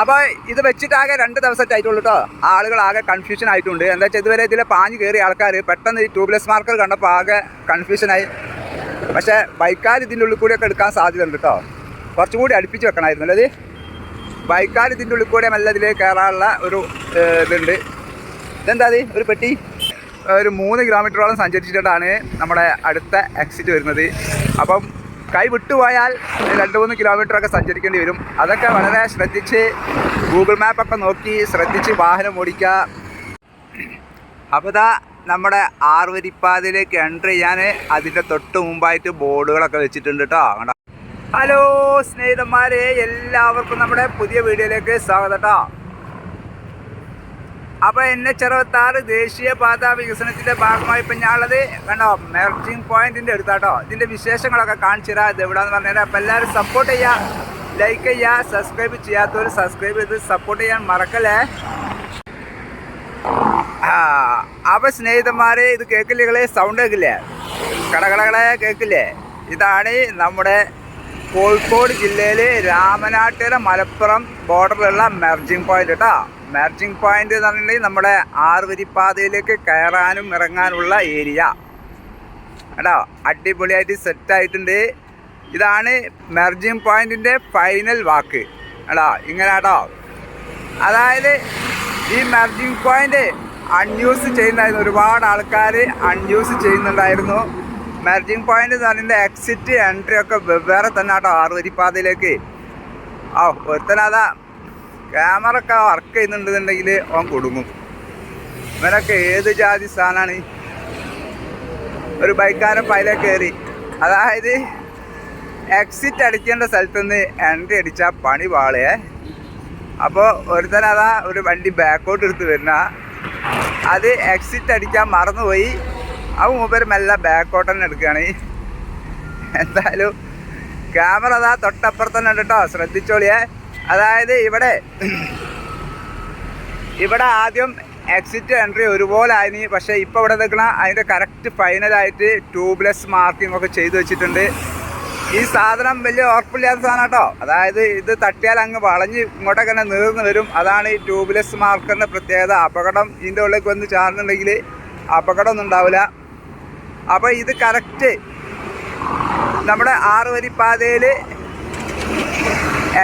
അപ്പോൾ ഇത് വെച്ചിട്ടാകെ രണ്ട് ദിവസത്തെ ആയിട്ടുള്ളൂ കേട്ടോ ആളുകൾ ആകെ കൺഫ്യൂഷൻ ആയിട്ടുണ്ട്. എന്താ വെച്ചാൽ ഇതുവരെ ഇതിലെ പാഞ്ഞ് കയറിയ ആൾക്കാർ പെട്ടെന്ന് ഈ ട്യൂബ്ലെസ് മാർക്കർ കണ്ടപ്പോൾ ആകെ കൺഫ്യൂഷനായി പക്ഷേ ബൈക്കാർ ഇതിന്റെ ഉള്ളിൽ കൂടിയൊക്കെ എടുക്കാൻ സാധ്യതയുണ്ട് കേട്ടോ കുറച്ചും കൂടി അടുപ്പിച്ച് വെക്കണമായിരുന്നു അല്ലേ ബൈക്കാർ ഇതിന്റെ ഉള്ളിൽ കൂടെ നല്ല ഇതിൽ കയറാനുള്ള ഒരു ഇതുണ്ട്. ഇതെന്താ അത് ഒരു പെട്ടി? ഒരു മൂന്ന് കിലോമീറ്ററോളം സഞ്ചരിച്ചിട്ടാണ് നമ്മുടെ അടുത്ത എക്സിറ്റ് വരുന്നത്. അപ്പം കൈ വിട്ടുപോയാൽ രണ്ട് മൂന്ന് കിലോമീറ്റർ ഒക്കെ സഞ്ചരിക്കേണ്ടി വരും. അതൊക്കെ വളരെ ശ്രദ്ധിച്ച് ഗൂഗിൾ മാപ്പൊക്കെ നോക്കി ശ്രദ്ധിച്ച് വാഹനം ഓടിക്കുക. അപ്പോൾ നമ്മുടെ ആറുവരിപ്പാതയിലേക്ക് എൻട്രി ചെയ്യാൻ അതിന്റെ തൊട്ട് മുമ്പായിട്ട് ബോർഡുകളൊക്കെ വെച്ചിട്ടുണ്ട് കേട്ടോ ഹലോ സ്നേഹിതന്മാരെ എല്ലാവർക്കും നമ്മുടെ പുതിയ വീഡിയോയിലേക്ക് സ്വാഗതം കേട്ടോ അപ്പോൾ എന്നെ ദേശീയ ദേശീയപാത വികസനത്തിന്റെ ഭാഗമായി ഇപ്പം ഞാനുള്ളത് കണ്ടോ മെർജിങ് പോയിന്റിന്റെ അടുത്താട്ടോ. ഇതിന്റെ വിശേഷങ്ങളൊക്കെ കാണിച്ചു തരാം ഇത് പറഞ്ഞാൽ അപ്പോൾ എല്ലാവരും സപ്പോർട്ട് ചെയ്യുക ലൈക്ക് ചെയ്യുക സബ്സ്ക്രൈബ് ചെയ്യാത്തവർ സബ്സ്ക്രൈബ് ചെയ്ത് സപ്പോർട്ട് ചെയ്യാൻ മറക്കല്ലേ? അപ്പോൾ സ്നേഹിതന്മാരെ ഇത് കേൾക്കില്ലേ സൗണ്ട് കേൾക്കില്ലേ? കടകളകളെ കേൾക്കില്ലേ? ഇതാണ് നമ്മുടെ കോഴിക്കോട് ജില്ലയിലെ രാമനാട്ടുകര മലപ്പുറം ബോർഡറിലുള്ള മെർജിങ് പോയിന്റ് കേട്ടോ മെർജിങ് പോയിന്റ് എന്ന് പറഞ്ഞിട്ടുണ്ടെങ്കിൽ നമ്മുടെ ആറുവരിപ്പാതയിലേക്ക് കയറാനും ഇറങ്ങാനുള്ള ഏരിയ. കേട്ടോ അടിപൊളിയായിട്ട് സെറ്റ് ആയിട്ടുണ്ട്. ഇതാണ് മെർജിങ് പോയിന്റിന്റെ ഫൈനൽ വാക്ക്. കേട്ടോ ഇങ്ങനെ കേട്ടോ അതായത് ഈ മെർജിങ് പോയിന്റ് അൺയൂസ് ചെയ്യുന്നതായിരുന്നു. ഒരുപാട് ആൾക്കാർ അൺയൂസ് ചെയ്യുന്നുണ്ടായിരുന്നു. മെർജിങ് പോയിന്റ് എന്ന് പറഞ്ഞാൽ എക്സിറ്റ് എൻട്രി ഒക്കെ വെവ്വേറെ തന്നെ കേട്ടോ ആറുവരിപ്പാതയിലേക്ക് ഓ ഒരുത്തനതാ ക്യാമറ ഒക്കെ വർക്ക് ചെയ്യുന്നുണ്ടെന്നുണ്ടെങ്കിൽ അവൻ കൊടുങ്ങും. ഇവനൊക്കെ ഏത് ജാതി സാധനമാണ് ഒരു ബൈക്കാരൻ പൈല കയറി അതായത് എക്സിറ്റ് അടിക്കേണ്ട സ്ഥലത്തുനിന്ന് എൻട്രി അടിച്ചാൽ പണി പാളേ. അപ്പോൾ ഒരുത്തൻ അതാ ഒരു വണ്ടി ബാക്കോട്ട് എടുത്ത് വരുന്ന. അത് എക്സിറ്റ് അടിക്കാൻ മറന്നുപോയി. അവ മൂപ്പര് മെല്ലെ ബാക്കോട്ട് തന്നെ എടുക്കുകയാണ് എന്തായാലും ക്യാമറ അതാ തൊട്ടപ്പുറത്ത് തന്നെ ഉണ്ട് കേട്ടോ ശ്രദ്ധിച്ചോളിയേ. അതായത് ഇവിടെ ഇവിടെ ആദ്യം എക്സിറ്റ് എൻട്രി ഒരുപോലെ ആയിനി പക്ഷേ ഇപ്പോൾ ഇവിടെ നിൽക്കണ അതിന്റെ കറക്റ്റ് ഫൈനലായിട്ട് ട്യൂബ്ലെസ് മാർക്കിംഗ് ഒക്കെ ചെയ്തു വെച്ചിട്ടുണ്ട്. ഈ സാധനം വലിയ ഉറപ്പില്ലാത്ത സാധനം കേട്ടോ. അതായത് ഇത് തട്ടിയാൽ അങ്ങ് വളഞ്ഞ് ഇങ്ങോട്ടൊക്കെ തന്നെ നീർന്ന് വരും. അതാണ് ഈ ട്യൂബ്ലെസ് മാർക്കറിന്റെ പ്രത്യേകത. അപകടം ഇതിന്റെ ഉള്ളിലേക്ക് വന്ന് ചാർന്നുണ്ടെങ്കിൽ അപകടം ഒന്നും ഉണ്ടാവില്ല. അപ്പോൾ ഇത് കറക്റ്റ് നമ്മുടെ ആറ് വരി പാതയിൽ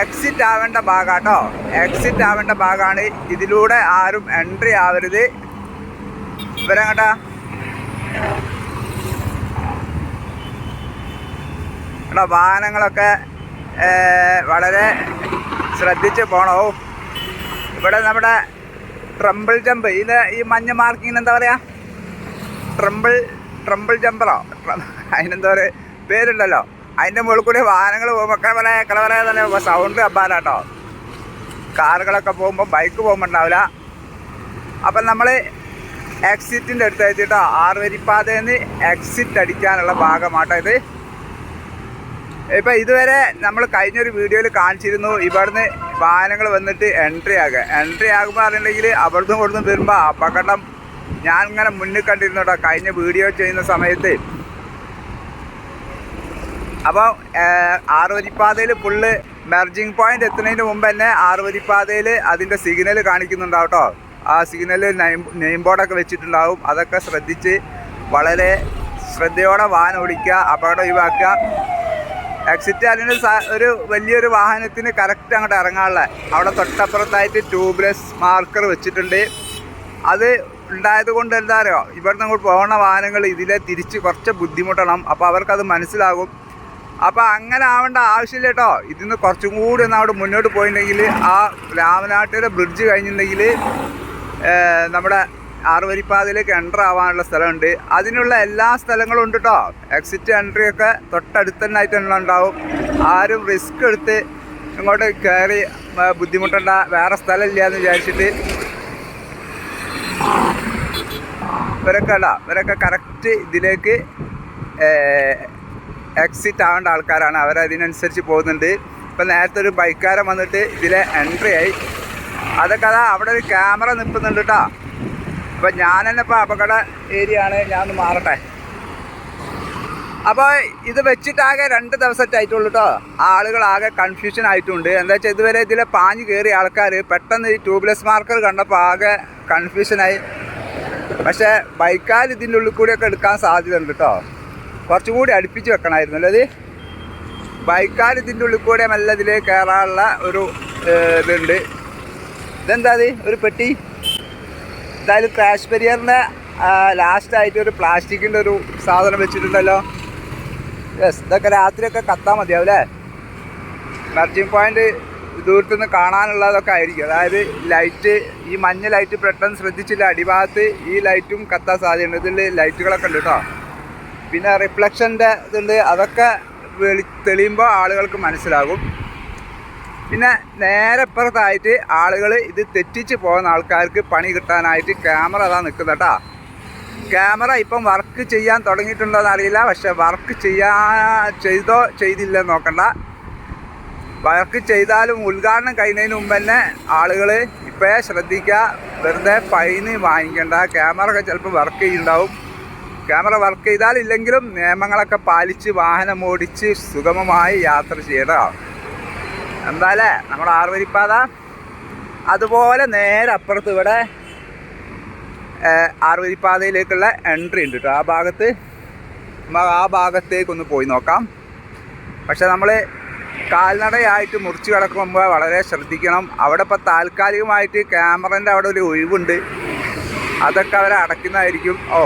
എക്സിറ്റ് ആവേണ്ട ഭാഗാട്ടോ. എക്സിറ്റ് ആവേണ്ട ഭാഗമാണ് ഇതിലൂടെ ആരും എൻട്രി ആവരുത്. ഇവരങ്ങട്ടാ? ഇവിടെ വാഹനങ്ങളൊക്കെ വളരെ ശ്രദ്ധിച്ച് പോണോ? ഇവിടെ നമ്മുടെ ട്രംബിൾ ജമ്പ് ഇത് ഈ മഞ്ഞ മാർക്കിങ്ങിന് എന്താ പറയുക ട്രംബിൾ ട്രംബിൾ ജമ്പറോ അതിനെന്താ പറയുക പേരുണ്ടല്ലോ. അതിന്റെ മുകളിൽ കൂടി വാഹനങ്ങൾ കടവല കടവല തന്നെ സൗണ്ട് അബ്ബാലാട്ടോ കാറുകളൊക്കെ പോകുമ്പോൾ ബൈക്ക് പോകുമ്പോൾ ഉണ്ടാവില്ല അപ്പം നമ്മൾ എക്സിറ്റിന്റെ അടുത്ത് എത്തിയിട്ടോ ആറ് വരിപ്പാതയിൽ നിന്ന് എക്സിറ്റ് അടിക്കാനുള്ള ഭാഗമാട്ടോ ഇത്. ഇപ്പം ഇതുവരെ നമ്മൾ കഴിഞ്ഞൊരു വീഡിയോയിൽ കാണിച്ചിരുന്നു. ഇവിടുന്ന് വാഹനങ്ങൾ വന്നിട്ട് എൻട്രി ആകുക എൻട്രി ആകുമ്പോൾ പറഞ്ഞിട്ടുണ്ടെങ്കിൽ അവിടുന്ന് ഇവിടുന്ന് വരുമ്പോൾ അപകടം ഞാൻ ഇങ്ങനെ മുന്നിൽ കണ്ടിരുന്നു കേട്ടോ കഴിഞ്ഞ വീഡിയോ ചെയ്യുന്ന സമയത്ത്. അപ്പോൾ ആറുവരിപ്പാതയിൽ ഫുള്ള് മെർജിങ് പോയിന്റ് എത്തുന്നതിന് മുമ്പ് തന്നെ ആറുവരിപ്പാതയിൽ അതിന്റെ സിഗ്നൽ കാണിക്കുന്നുണ്ടാവും കേട്ടോ. ആ സിഗ്നൽ നെയിം നെയിം ബോർഡൊക്കെ വെച്ചിട്ടുണ്ടാവും. അതൊക്കെ ശ്രദ്ധിച്ച് വളരെ ശ്രദ്ധയോടെ വാഹനം ഓടിക്കുക അപകടം ഒഴിവാക്കുക. എക്സിറ്റ് അതിന് ഒരു വലിയൊരു വാഹനത്തിന് കറക്റ്റ് അങ്ങോട്ട് ഇറങ്ങാനുള്ള. അവിടെ തൊട്ടപ്പുറത്തായിട്ട് ട്യൂബ്ലെസ് മാർക്കർ വെച്ചിട്ടുണ്ട്. അത് ഉണ്ടായത് കൊണ്ട് എന്താ അറിയോ? ഇവിടുന്ന് അങ്ങോട്ട് പോകുന്ന വാഹനങ്ങൾ ഇതിലെ തിരിച്ച് കുറച്ച് ബുദ്ധിമുട്ടണം. അപ്പോൾ അവർക്കത് മനസ്സിലാകും. അപ്പോൾ അങ്ങനെ ആവേണ്ട ആവശ്യമില്ല കേട്ടോ. ഇതിന്ന് കുറച്ചും കൂടി ഒന്ന് അവിടെ മുന്നോട്ട് പോയിട്ടുണ്ടെങ്കിൽ ആ രാമനാട്ടിലെ ബ്രിഡ്ജ് കഴിഞ്ഞിട്ടുണ്ടെങ്കിൽ നമ്മുടെ ആറുവരിപ്പാതയിലേക്ക് എന്റർ ആവാനുള്ള സ്ഥലമുണ്ട്. അതിനുള്ള എല്ലാ സ്ഥലങ്ങളും ഉണ്ട് കേട്ടോ. എക്സിറ്റ് എൻട്രി ഒക്കെ തൊട്ടടുത്ത് തന്നെ ആയിട്ട് ഉണ്ടാവും. ആരും റിസ്ക് എടുത്ത് ഇങ്ങോട്ട് കയറി ബുദ്ധിമുട്ടേണ്ട ബുദ്ധിമുട്ടണ്ട വേറെ സ്ഥലമില്ല എന്ന് വിചാരിച്ചിട്ട്. ഇവരൊക്കെ ഇടാം ഇവരൊക്കെ കറക്റ്റ് ഇതിലേക്ക് എക്സിറ്റ് ആവേണ്ട ആൾക്കാരാണ്. അവരതിനനുസരിച്ച് പോകുന്നുണ്ട്. ഇപ്പം നേരത്തെ ഒരു ബൈക്കാരൻ വന്നിട്ട് ഇതിലെ എൻട്രി ആയി. അതൊക്കെ അതാ അവിടെ ഒരു ക്യാമറ നിൽക്കുന്നുണ്ട് കേട്ടോ അപ്പം ഞാൻ തന്നെ ഇപ്പോൾ അപകട ഏരിയ ആണ്. ഞാൻ ഒന്ന് മാറട്ടെ. അപ്പോൾ ഇത് വെച്ചിട്ടാകെ രണ്ട് ദിവസത്തെ ആയിട്ടുള്ളൂ കേട്ടോ ആളുകളാകെ കൺഫ്യൂഷൻ ആയിട്ടുണ്ട്. എന്താ വെച്ചാൽ ഇതുവരെ ഇതിലെ പാഞ്ഞ് കയറിയ ആൾക്കാർ പെട്ടെന്ന് ഈ ട്യൂബ്ലെസ് മാർക്കർ കണ്ടപ്പോൾ ആകെ കൺഫ്യൂഷനായി പക്ഷേ ബൈക്കാർ ഇതിന്റെ ഉള്ളിൽ കൂടിയൊക്കെ എടുക്കാൻ സാധ്യതയുണ്ട് കേട്ടോ കുറച്ചും കൂടി അടുപ്പിച്ച് വെക്കണമായിരുന്നു. അല്ലേ ഇത് ബൈക്കാർ ഇതിന്റെ ഉള്ളിൽ കൂടെ നല്ല ഇതിൽ കയറാനുള്ള ഒരു ഇതുണ്ട്. ഇതെന്താ അത്? ഒരു പെട്ടി. എന്തായാലും ക്രാഷ് പെരിയറിന്റെ ലാസ്റ്റായിട്ട് ഒരു പ്ലാസ്റ്റിക്കിന്റെ ഒരു സാധനം വെച്ചിട്ടുണ്ടല്ലോ. യെസ് ഇതൊക്കെ രാത്രിയൊക്കെ കത്താൻ മതിയാവും അല്ലേ? മെർജിങ് പോയിന്റ് ദൂരത്തു നിന്ന് കാണാനുള്ളതൊക്കെ ആയിരിക്കും. അതായത് ലൈറ്റ് ഈ മഞ്ഞ ലൈറ്റ് പെട്ടെന്ന് ശ്രദ്ധിച്ചില്ല അടിഭാഗത്ത് ഈ ലൈറ്റും കത്താൻ സാധ്യതയുണ്ട്. ഇതിൽ ലൈറ്റുകളൊക്കെ ഉണ്ട് കേട്ടോ. പിന്നെ റിഫ്ലക്ഷന്റെ ഇതുണ്ട്. അതൊക്കെ വെളി തെളിയുമ്പോൾ ആളുകൾക്ക് മനസ്സിലാകും. പിന്നെ നേരെ ഇപ്പുറത്തായിട്ട് ആളുകൾ ഇത് തെറ്റിച്ച് പോകുന്ന ആൾക്കാർക്ക് പണി കിട്ടാനായിട്ട് ക്യാമറ അതാ നിൽക്കുന്നത് കേട്ടോ. ക്യാമറ ഇപ്പം വർക്ക് ചെയ്യാൻ തുടങ്ങിയിട്ടുണ്ടോ എന്നറിയില്ല പക്ഷെ വർക്ക് ചെയ്യാ ചെയ്തോ ചെയ്തില്ല നോക്കണ്ട. വർക്ക് ചെയ്താലും ഉദ്ഘാടനം കഴിയുന്നതിന് മുമ്പ് തന്നെ ആളുകൾ ഇപ്പോഴേ ശ്രദ്ധിക്കുക. വെറുതെ ഫൈന് വാങ്ങിക്കണ്ട. ക്യാമറ ഒക്കെ ചിലപ്പോൾ വർക്ക് ചെയ്യുന്നുണ്ടാവും. ക്യാമറ വർക്ക് ചെയ്താലില്ലെങ്കിലും നിയമങ്ങളൊക്കെ പാലിച്ച് വാഹനം ഓടിച്ച് സുഗമമായി യാത്ര ചെയ്യണം. എന്തായാലേ നമ്മുടെ ആറുവരിപ്പാത അതുപോലെ നേരെ അപ്പുറത്ത് ഇവിടെ ആറുവരിപ്പാതയിലേക്കുള്ള എൻട്രി ഉണ്ട് കേട്ടോ. ആ ഭാഗത്ത് നമ്മ ആ ഭാഗത്തേക്കൊന്ന് പോയി നോക്കാം. പക്ഷെ നമ്മൾ കാൽനടയായിട്ട് മുറിച്ച് കിടക്കുമ്പോൾ വളരെ ശ്രദ്ധിക്കണം. അവിടെ ഇപ്പോൾ താൽക്കാലികമായിട്ട് ക്യാമറന്റെ അവിടെ ഒരു ഒഴിവുണ്ട്. അതൊക്കെ അവരെ അടയ്ക്കുന്നതായിരിക്കും. ഓ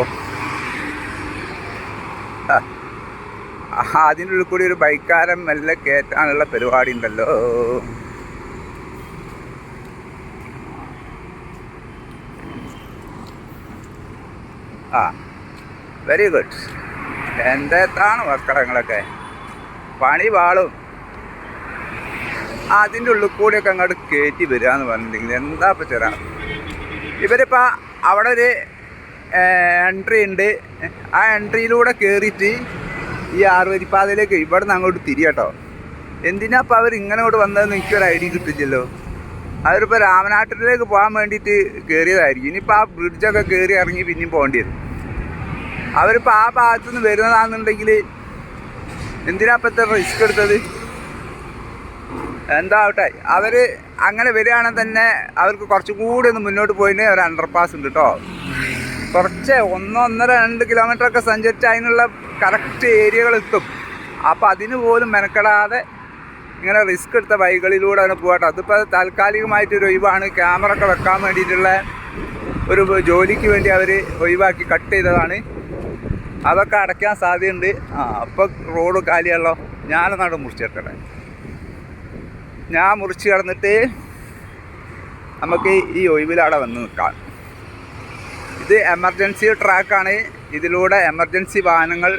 ഉള്ളിൽ കൂടി ഒരു ബൈക്കാരൻ മെല്ലെ കയറ്റാനുള്ള പരിപാടി ഉണ്ടല്ലോ. ആ വെരി ഗുഡ് എന്താണ് വസ്ത്രങ്ങളൊക്കെ പണി വാളും അതിന്റെ ഉള്ളിൽ കൂടിയൊക്കെ അങ്ങോട്ട് കയറ്റി വരിക എന്ന് പറഞ്ഞിട്ടുണ്ടെങ്കിൽ എന്താ ഇപ്പം ചേരാ ഇവരിപ്പോൾ അവിടെ ഒരു എൻട്രി ഉണ്ട്. ആ എൻട്രിയിലൂടെ കയറിയിട്ട് ഈ ആറുവരിപ്പാതയിലേക്ക് ഇവിടെ നിന്ന് അങ്ങോട്ട് തിരിയട്ടോ എന്തിനാ അപ്പോൾ അവർ ഇങ്ങനെ അങ്ങോട്ട് വന്നതെന്ന് എനിക്കൊരു ഐഡിയ കിട്ടില്ലല്ലോ അവരിപ്പോൾ രാമനാട്ടിലേക്ക് പോകാൻ വേണ്ടിയിട്ട് കയറിയതായിരിക്കും ഇനിയിപ്പോൾ ആ ബ്രിഡ്ജൊക്കെ കയറി ഇറങ്ങി പിന്നെയും പോകേണ്ടി വരും. അവരിപ്പോൾ ആ ഭാഗത്തു നിന്ന് വരുന്നതാണെന്നുണ്ടെങ്കിൽ എന്തിനാ ഇപ്പോഴത്തെ റിസ്ക് എടുത്തത്? എന്താവട്ടെ അവർ അങ്ങനെ വരികയാണെങ്കിൽ തന്നെ അവർക്ക് കുറച്ചും കൂടി ഒന്ന് മുന്നോട്ട് പോയിട്ട് ഒരു അണ്ടർ പാസ് ഉണ്ട് കേട്ടോ. കുറച്ച് ഒന്നൊന്നര രണ്ട് കിലോമീറ്റർ ഒക്കെ സഞ്ചരിച്ച് അതിനുള്ള കറക്റ്റ് ഏരിയകൾ എത്തും. അപ്പോൾ അതിന് പോലും മെനക്കെടാതെ ഇങ്ങനെ റിസ്ക് എടുത്ത ബൈക്കുകളിലൂടെ അങ്ങനെ പോകട്ടെ അതിപ്പോൾ താൽക്കാലികമായിട്ട് ഒരു ഒഴിവാണ്. ക്യാമറ ഒക്കെ വെക്കാൻ വേണ്ടിയിട്ടുള്ള ഒരു ജോലിക്ക് വേണ്ടി അവർ ഒഴിവാക്കി കട്ട് ചെയ്തതാണ്. അതൊക്കെ അടയ്ക്കാൻ സാധ്യതയുണ്ട്. ആ അപ്പോൾ റോഡ് കാലിയാണല്ലോ. മുറിച്ച് മുറിച്ചെടുക്കട്ടെ ഞാൻ മുറിച്ച് കിടന്നിട്ട് നമുക്ക് ഈ ഒഴിവിലവിടെ വന്ന് നിൽക്കാം. ഇത് എമർജൻസി ട്രാക്കാണ് ഇതിലൂടെ എമർജൻസി വാഹനങ്ങൾ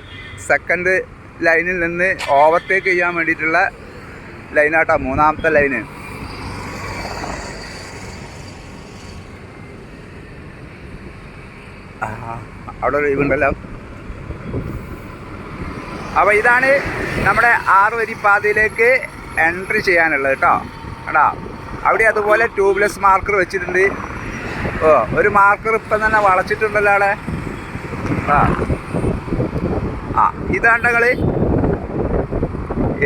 സെക്കൻഡ് ലൈനിൽ നിന്ന് ഓവർടേക്ക് ചെയ്യാൻ വേണ്ടിയിട്ടുള്ള ലൈനാട്ടോ മൂന്നാമത്തെ ലൈന് അവിടെ ഒരു ഒഴിവുണ്ടല്ലോ അപ്പോൾ ഇതാണ് നമ്മുടെ ആറ് വരി പാതയിലേക്ക് എൻട്രി ചെയ്യാനുള്ളത് കേട്ടോ. കേട്ടോ അവിടെ അതുപോലെ ട്യൂബ്ലെസ് മാർക്കർ വെച്ചിട്ടുണ്ട്. ഓ ഒരു മാർക്കർ ഇപ്പം തന്നെ വളച്ചിട്ടുണ്ടല്ലോ അവിടെ ആ. ആ ഇതാണ്ടങ്ങൾ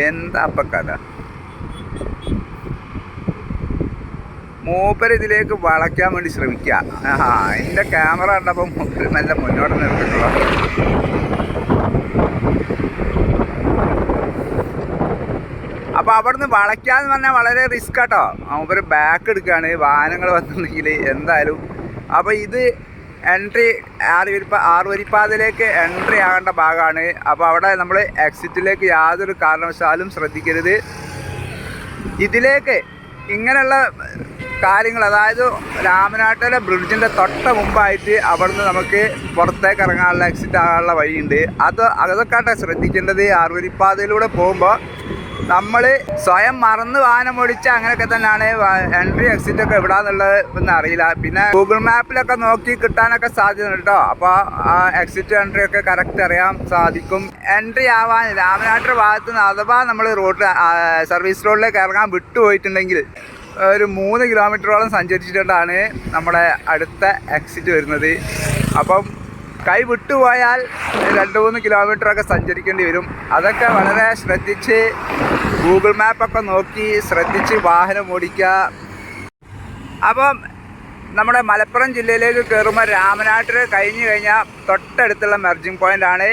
എന്താ അപ്പം കഥ? മൂപ്പര് ഇതിലേക്ക് വളയ്ക്കാൻ വേണ്ടി ശ്രമിക്കുക ആ എന്റെ ക്യാമറ കണ്ടപ്പോൾ മൂപ്പര് നല്ല മുന്നോട്ട് നിർത്തിട്ടുള്ളൂ അപ്പോൾ അവിടുന്ന് വളയ്ക്കാന്ന് പറഞ്ഞാൽ വളരെ റിസ്ക് ആട്ടോ. അവർ ബാക്ക് എടുക്കുകയാണ് വാഹനങ്ങൾ വന്നിട്ടുണ്ടെങ്കിൽ എന്തായാലും. അപ്പോൾ ഇത് എൻട്രി ആറ് വരിപ്പ ആറ് എൻട്രി ആകേണ്ട ഭാഗമാണ്. അപ്പോൾ അവിടെ നമ്മൾ എക്സിറ്റിലേക്ക് യാതൊരു കാരണവശാലും ശ്രദ്ധിക്കരുത്. ഇതിലേക്ക് ഇങ്ങനെയുള്ള കാര്യങ്ങൾ അതായത് രാമനാട്ടിലെ ബ്രിഡ്ജിന്റെ തൊട്ട മുമ്പായിട്ട് അവിടുന്ന് നമുക്ക് പുറത്തേക്ക് ഇറങ്ങാനുള്ള എക്സിറ്റ് ആകാനുള്ള വഴിയുണ്ട്. അത് അതൊക്കെ ശ്രദ്ധിക്കേണ്ടത് ആറുവരിപ്പാതയിലൂടെ പോകുമ്പോൾ നമ്മൾ സ്വയം മറന്ന് വാഹനം ഓടിച്ച അങ്ങനെയൊക്കെ തന്നെയാണ് എൻട്രി എക്സിറ്റ് ഒക്കെ എവിടാന്നുള്ളത് എന്ന് അറിയില്ല. പിന്നെ ഗൂഗിൾ മാപ്പിലൊക്കെ നോക്കി കിട്ടാനൊക്കെ സാധ്യത ഉണ്ട് കേട്ടോ അപ്പോൾ എക്സിറ്റ് എൻട്രി ഒക്കെ കറക്റ്റ് അറിയാൻ സാധിക്കും. എൻട്രി ആവാൻ രാമനാട്ടിന്റെ ഭാഗത്ത് നിന്ന് അഥവാ നമ്മൾ റോഡ് സർവീസ് റോഡിലേക്ക് ഇറങ്ങാൻ വിട്ടുപോയിട്ടുണ്ടെങ്കിൽ ഒരു മൂന്ന് കിലോമീറ്ററോളം സഞ്ചരിച്ചിട്ടാണ് നമ്മുടെ അടുത്ത എക്സിറ്റ് വരുന്നത്. അപ്പം കൈ വിട്ടുപോയാൽ രണ്ട് മൂന്ന് കിലോമീറ്ററൊക്കെ സഞ്ചരിക്കേണ്ടി വരും. അതൊക്കെ വളരെ ശ്രദ്ധിച്ച് ഗൂഗിൾ മാപ്പൊക്കെ നോക്കി ശ്രദ്ധിച്ച് വാഹനം ഓടിക്കുക. അപ്പം നമ്മുടെ മലപ്പുറം ജില്ലയിലേക്ക് കയറുമ്പോൾ രാമനാട്ടിൽ കഴിഞ്ഞു കഴിഞ്ഞാൽ തൊട്ടടുത്തുള്ള മെർജിങ് പോയിന്റാണ്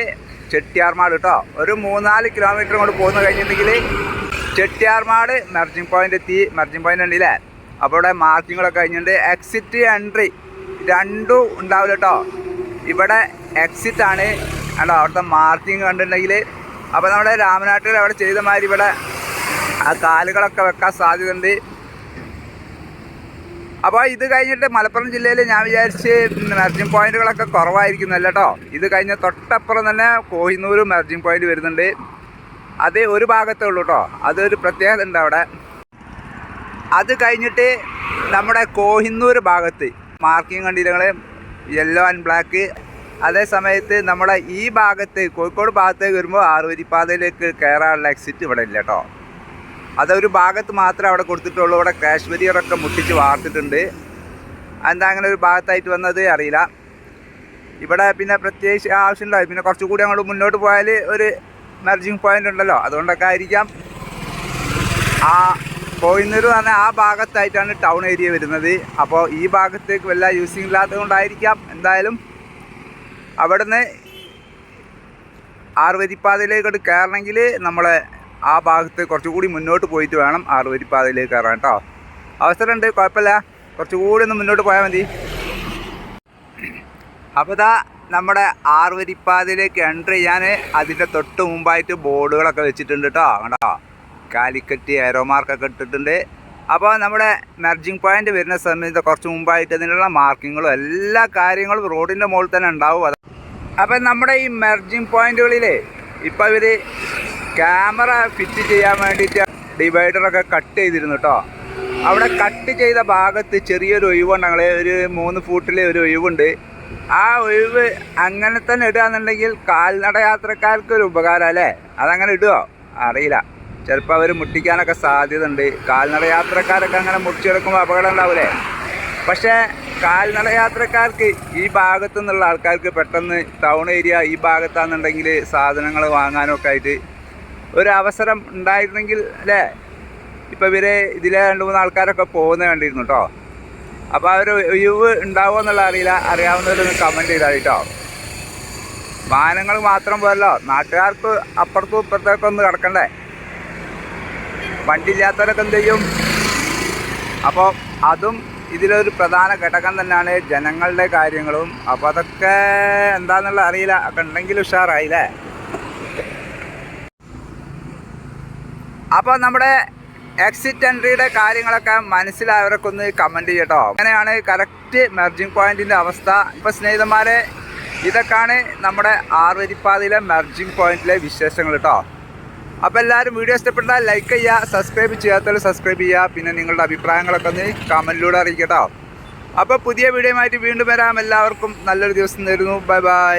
ചെട്ടിയാർമാട് കേട്ടോ. ഒരു മൂന്നാൽ കിലോമീറ്റർ കൊണ്ട് പോകുന്ന കഴിഞ്ഞിട്ടുണ്ടെങ്കിൽ ചെട്ടിയാർമാട് മെർജിങ് പോയിന്റ് എത്തി. മെർജിങ് പോയിന്റ് ഉണ്ടല്ലേ? അപ്പോൾ ഇവിടെ മാർക്കിങ്ങുകളൊക്കെ കഴിഞ്ഞിട്ടുണ്ട്. എക്സിറ്റ് എൻട്രി രണ്ടും ഉണ്ടാവില്ല കേട്ടോ. ഇവിടെ എക്സിറ്റ് ആണ്. കണ്ടോ അവിടുത്തെ മാർക്കിങ് കണ്ടിട്ടുണ്ടെങ്കിൽ അപ്പോൾ നമ്മുടെ രാമനാട്ടിൽ അവിടെ ചെയ്ത മാതിരി ഇവിടെ ആ കാലുകളൊക്കെ വെക്കാൻ സാധ്യതയുണ്ട്. അപ്പോൾ ഇത് കഴിഞ്ഞിട്ട് മലപ്പുറം ജില്ലയിൽ ഞാൻ വിചാരിച്ച് മെർജിങ് പോയിന്റുകളൊക്കെ കുറവായിരിക്കുന്നല്ല കേട്ടോ ഇത് കഴിഞ്ഞ തൊട്ടപ്പുറം തന്നെ കോഹിന്നൂർ മെർജിങ് പോയിന്റ് വരുന്നുണ്ട്. അത് ഒരു ഭാഗത്തേ ഉള്ളൂ കേട്ടോ അതൊരു പ്രത്യേകത ഉണ്ട് അവിടെ. അത് കഴിഞ്ഞിട്ട് നമ്മുടെ കോഹിന്നൂർ ഭാഗത്ത് മാർക്കിംഗ് കണ്ടില്ല യെല്ലോ ആൻഡ് ബ്ലാക്ക് അതേ സമയത്ത് നമ്മളെ ഈ ഭാഗത്ത് കോഴിക്കോട് ഭാഗത്തേക്ക് വരുമ്പോൾ ആറുവരിപ്പാതയിലേക്ക് കയറാനുള്ള എക്സിറ്റ് ഇവിടെ ഇല്ല കേട്ടോ അതൊരു ഭാഗത്ത് മാത്രമേ അവിടെ കൊടുത്തിട്ടുള്ളൂ. ഇവിടെ ക്രാഷ് മുട്ടിച്ച് വാർത്തിട്ടുണ്ട്. എന്താ അങ്ങനെ ഒരു ഭാഗത്തായിട്ട് വന്നത് അറിയില്ല. ഇവിടെ പിന്നെ പ്രത്യേകിച്ച് ആവശ്യമുണ്ടായി പിന്നെ കുറച്ചുകൂടി അങ്ങോട്ട് മുന്നോട്ട് പോയാൽ ഒരു മെർജിങ് പോയിന്റ് ഉണ്ടല്ലോ. അതുകൊണ്ടൊക്കെ ആയിരിക്കാം. ആ കോയിന്നൂർ പറഞ്ഞാൽ ആ ഭാഗത്തായിട്ടാണ് ടൗൺ ഏരിയ വരുന്നത്. അപ്പോൾ ഈ ഭാഗത്തേക്ക് വല്ല യൂസിങ് ഇല്ലാത്തത് കൊണ്ടായിരിക്കാം. എന്തായാലും അവിടുന്ന് ആറുവരിപ്പാതയിലേക്കോട്ട് കയറണമെങ്കിൽ നമ്മൾ ആ ഭാഗത്ത് കുറച്ചുകൂടി മുന്നോട്ട് പോയിട്ട് വേണം ആറുവരിപ്പാതയിലേക്ക് കയറാൻ കേട്ടോ അവസരമുണ്ട് കുഴപ്പമില്ല. കുറച്ചുകൂടി ഒന്ന് മുന്നോട്ട് പോയാൽ മതി. അപ്പോൾ ഇതാ നമ്മുടെ ആറുവരിപ്പാതയിലേക്ക് എൻട്രി ചെയ്യാൻ അതിന്റെ തൊട്ട് മുമ്പായിട്ട് ബോർഡുകളൊക്കെ വെച്ചിട്ടുണ്ട് കേട്ടോ കണ്ടോ കാലിക്കറ്റ് എയറോ മാർക്കൊക്കെ ഇട്ടിട്ടുണ്ട്. അപ്പോൾ നമ്മുടെ മെർജിങ് പോയിന്റ് വരുന്ന സമയത്ത് കുറച്ച് മുമ്പായിട്ട് അതിനുള്ള മാർക്കിങ്ങുകളും എല്ലാ കാര്യങ്ങളും റോഡിന്റെ മുകളിൽ തന്നെ ഉണ്ടാവും. അത് അപ്പം നമ്മുടെ ഈ മെർജിങ് പോയിന്റുകളിൽ ഇപ്പോൾ ഇവർ ക്യാമറ ഫിറ്റ് ചെയ്യാൻ വേണ്ടിയിട്ട് ഡിവൈഡറൊക്കെ കട്ട് ചെയ്തിരുന്നു കേട്ടോ. അവിടെ കട്ട് ചെയ്ത ഭാഗത്ത് ചെറിയൊരു ഒഴിവുണ്ടെങ്കിൽ ഒരു മൂന്ന് ഫൂട്ടിലെ ഒരു ഒഴിവുണ്ട്. ആ ഒഴിവ് അങ്ങനെ തന്നെ ഇടുകയെന്നുണ്ടെങ്കിൽ കാൽനട യാത്രക്കാർക്ക് ഒരു ഉപകാരം അല്ലേ? അതങ്ങനെ ഇടുമോ അറിയില്ല. ചിലപ്പോൾ അവർ മുട്ടിക്കാനൊക്കെ സാധ്യത ഉണ്ട് കാൽനട യാത്രക്കാരൊക്കെ അങ്ങനെ മുറിച്ചെടുക്കുമ്പോൾ അപകടം ഉണ്ടാവില്ലേ പക്ഷേ കാൽനട യാത്രക്കാർക്ക് ഈ ഭാഗത്തു നിന്നുള്ള ആൾക്കാർക്ക് പെട്ടെന്ന് ടൗൺ ഏരിയ ഈ ഭാഗത്താണെന്നുണ്ടെങ്കിൽ സാധനങ്ങൾ വാങ്ങാനൊക്കെ ആയിട്ട് ഒരു അവസരം ഉണ്ടായിരുന്നെങ്കിൽ അല്ലേ? ഇപ്പോൾ ഇവരെ ഇതിലെ രണ്ട് മൂന്ന് ആൾക്കാരൊക്കെ പോകുന്നത് കണ്ടിരുന്നു കേട്ടോ അപ്പോൾ അവർ ഒഴിവ് ഉണ്ടാവുമോ എന്നുള്ള അറിയില്ല. അറിയാവുന്നവരൊന്ന് കമന്റ് ചെയ്താൽ കേട്ടോ വാഹനങ്ങൾ മാത്രം പോരല്ലോ. നാട്ടുകാർക്ക് അപ്പുറത്തും ഇപ്പുറത്തേക്കൊന്ന് കിടക്കണ്ടേ? വണ്ടി ഇല്ലാത്തവരൊക്കെ എന്ത് ചെയ്യും? അപ്പോൾ അതും ഇതിലൊരു പ്രധാന ഘടകം തന്നെയാണ് ജനങ്ങളുടെ കാര്യങ്ങളും. അപ്പോൾ അതൊക്കെ എന്താണെന്നുള്ള അറിയില്ല. ഒക്കെ ഉണ്ടെങ്കിൽ ഉഷാറായില്ലേ? അപ്പോൾ നമ്മുടെ എക്സിറ്റ് എൻട്രിയുടെ കാര്യങ്ങളൊക്കെ മനസ്സിലായവരൊക്കെ ഒന്ന് കമന്റ് ചെയ്യട്ടോ. അങ്ങനെയാണ് കറക്റ്റ് മെർജിങ് പോയിന്റിന്റെ അവസ്ഥ. ഇപ്പോൾ സ്നേഹിതന്മാരെ ഇതൊക്കെയാണ് നമ്മുടെ ആറുവരിപ്പാതയിലെ മെർജിങ് പോയിന്റിലെ വിശേഷങ്ങൾ കേട്ടോ അപ്പോൾ എല്ലാവരും വീഡിയോ ഇഷ്ടപ്പെട്ടാൽ ലൈക്ക് ചെയ്യുക സബ്സ്ക്രൈബ് ചെയ്യാത്തവർ സബ്സ്ക്രൈബ് ചെയ്യുക. പിന്നെ നിങ്ങളുടെ അഭിപ്രായങ്ങളൊക്കെ ഒന്ന് കമന്റിലൂടെ അറിയിക്കട്ടോ. അപ്പോൾ പുതിയ വീഡിയോയുമായിട്ട് വീണ്ടും വരാം. എല്ലാവർക്കും നല്ലൊരു ദിവസം നേരുന്നു ബൈ ബൈ